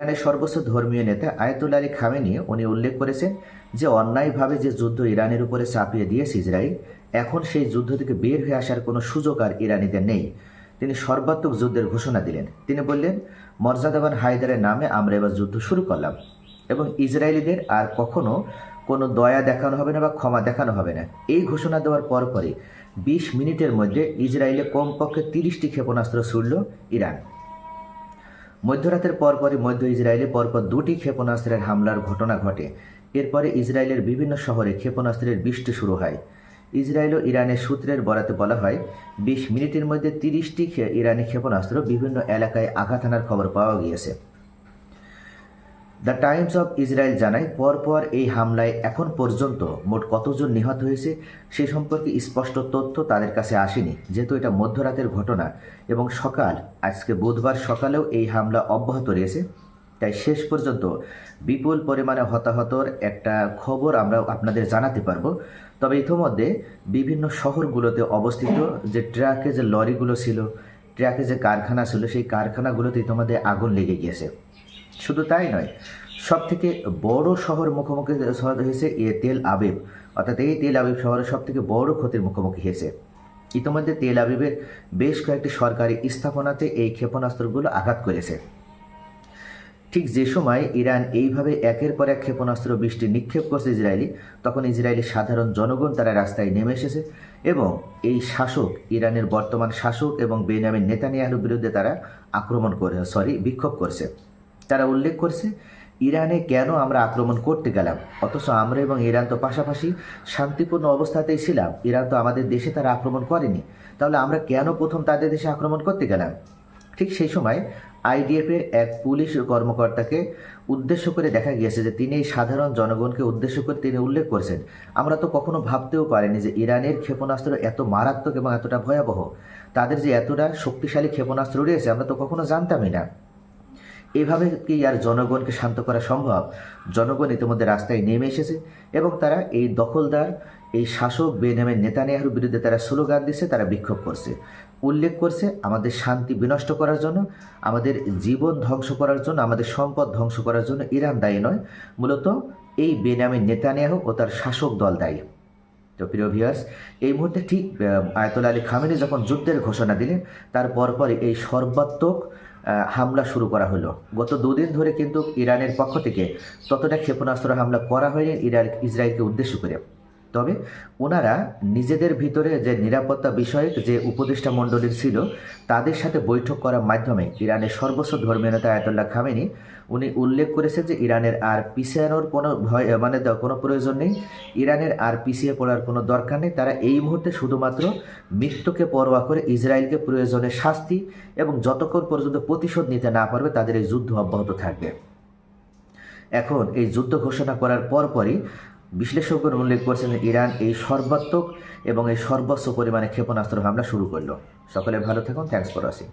ইরানের সর্বোচ্চ ধর্মীয় নেতা আয়াতুল্লাহ আলী খামেনি উনি উল্লেখ করেছেন যে অন্যায়ভাবে যে যুদ্ধ ইরানের উপরে চাপিয়ে দিয়েছে ইসরায়েল, এখন সেই যুদ্ধ থেকে বের হয়ে আসার কোনো সুযোগ আর ইরানিদের নেই। তিনি সর্বাত্মক যুদ্ধের ঘোষণা দিলেন। তিনি বললেন, মর্যাদাবান হায়দারের নামে আমরা এবার যুদ্ধ শুরু করলাম এবং ইসরায়েলিদের আর কখনো কোনো দয়া দেখানো হবে না বা ক্ষমা দেখানো হবে না। এই ঘোষণা দেওয়ার পরপরই বিশ মিনিটের মধ্যে ইসরায়েলে কমপক্ষে তিরিশটি ক্ষেপণাস্ত্র ছুড়ল ইরান। মধ্যরাতের পরপরই মধ্য ইসরায়েলে পরপর দুটি ক্ষেপণাস্ত্রের হামলার ঘটনা ঘটে। এরপরে ইসরায়েলের বিভিন্ন শহরে ক্ষেপণাস্ত্রের বৃষ্টি শুরু হয়। ইসরায়েল ও ইরানের সূত্রের বরাতে বলা হয়, বিশ মিনিটের মধ্যে তিরিশটি ইরানি ক্ষেপণাস্ত্র বিভিন্ন এলাকায় আঘাত আনার খবর পাওয়া গিয়েছে। দ্য টাইমস অফ ইসরায়েল জানায়, পরপর এই হামলায় এখন পর্যন্ত মোট কতজন নিহত হয়েছে সে সম্পর্কে স্পষ্ট তথ্য তাদের কাছে আসেনি, যেহেতু এটা মধ্যরাতের ঘটনা এবং সকাল, আজকে বুধবার সকালেও এই হামলা অব্যাহত রয়েছে। তাই শেষ পর্যন্ত বিপুল পরিমাণে হতাহতর একটা খবর আমরা আপনাদের জানাতে পারব। তবে ইতিমধ্যে বিভিন্ন শহরগুলোতে অবস্থিত যে ট্রাকে যে লরিগুলো ছিল ট্রাকে যে কারখানা ছিল, সেই কারখানাগুলোতে ইতিমধ্যে আগুন লেগে গিয়েছে। শুধু তাই নয় সব থেকে বড় শহর মুখোমুখি হয়েছে এ তেল আবিব। অর্থাৎ এই তেল আবিব শহরের সব থেকে বড় ক্ষতির মুখোমুখি হয়েছে। ইতিমধ্যে তেল আবিবের বেশ কয়েকটি সরকারি স্থাপনাতে এই ক্ষেপণাস্ত্রগুলো আঘাত করেছে। ঠিক যে সময় ইরান এইভাবে একের পর এক ক্ষেপণাস্ত্র বৃষ্টি নিক্ষেপ করছে ইসরায়েলি, তখন ইসরায়েলের সাধারণ জনগণ তারা রাস্তায় নেমে এসেছে এবং এই শাসক, ইরানের বর্তমান শাসক এবং বেনামের নেতানিয়াহুর বিরুদ্ধে তারা আক্রমণ করে সরি বিক্ষোভ করছে। তারা উল্লেখ করছে, ইরানে কেন আমরা আক্রমণ করতে গেলাম? অথচ আমরা এবং ইরান তো পাশাপাশি শান্তিপূর্ণ অবস্থাতেই ছিলাম। ইরান তো আমাদের দেশে তারা আক্রমণ করেনি। তাহলে আমরা কেন প্রথম তাদের দেশে আক্রমণ করতে গেলাম? ঠিক সেই সময় আইডিএফের এক পুলিশ কর্মকর্তাকে উদ্দেশ্য করে দেখা গিয়েছে যে তিনি সাধারণ জনগণকে উদ্দেশ্য করে তিনি উল্লেখ করেছেন। আমরা তো কখনো ভাবতেও পারিনি যে ইরানের ক্ষেপণাস্ত্র এত মারাত্মক এবং এতটা ভয়াবহ। তাদের যে এতটা শক্তিশালী ক্ষেপণাস্ত্র রয়েছে, আমরা তো কখনো জানতামই না। এভাবে কি আর জনগণকে শান্ত করা সম্ভব? জনগণ ইতিমধ্যে রাস্তায় নেমে এসেছে এবং তারা এই দখলদার, এই শাসক বেনামের নেতানিয়াহুর বিরুদ্ধে তারা স্লোগান দিচ্ছে তারা বিক্ষোভ করছে। উল্লেখ করছে আমাদের শান্তি বিনষ্ট করার জন্য, আমাদের জীবন ধ্বংস করার জন্য, আমাদের সম্পদ ধ্বংস করার জন্য ইরান দায়ী নয়। মূলত এই বেনামের নেতানিয়াহু ও তার শাসক দল দায়ী। তো প্রিয় ভিউয়ার্স এই মুহূর্তে ঠিক আয়তুল আলী খামেনি যখন যুদ্ধের ঘোষণা দিলেন, তার পরপরই এই সর্বাত্মক হামলা শুরু করা হলো। গত দুদিন ধরে কিন্তু ইরানের পক্ষ থেকে ততটা ক্ষেপণাস্ত্র হামলা করা হয়নি ইরান ইসরায়েলকে উদ্দেশ্য করে। তবে ওনারা নিজেদের ভিতরে যে নিরাপত্তা বিষয়ক যে উপদেষ্টা মণ্ডলীর ছিল, তাদের সাথে বৈঠক করার মাধ্যমে ইরানের সর্বোচ্চ ধর্মীয় নেতা আয়তুল্লাহ খামেনি, উনি উল্লেখ করেছেন যে ইরানের আর পিছিয়ানোর কোনো ভয় মানে কোনো প্রয়োজন নেই। ইরানের আর পিছিয়ে পড়ার কোনো দরকার নেই। তারা এই মুহূর্তে শুধুমাত্র মৃত্যুকে পরোয়া করে ইসরায়েলকে প্রয়োজনে শাস্তি এবং যতক্ষণ পর্যন্ত প্রতিশোধ নিতে না পারবে, তাদের এই যুদ্ধ অব্যাহত থাকবে। এখন এই যুদ্ধ ঘোষণা করার পরপরই বিশ্লেষকগণ উল্লেখ করছেন ইরান এই সর্বাত্মক এবং এই সর্বোচ্চ পরিমাণে ক্ষেপণাস্ত্র হামলা শুরু করল। সকলে ভালো থাকুন থ্যাংকস ফর ওয়াচিং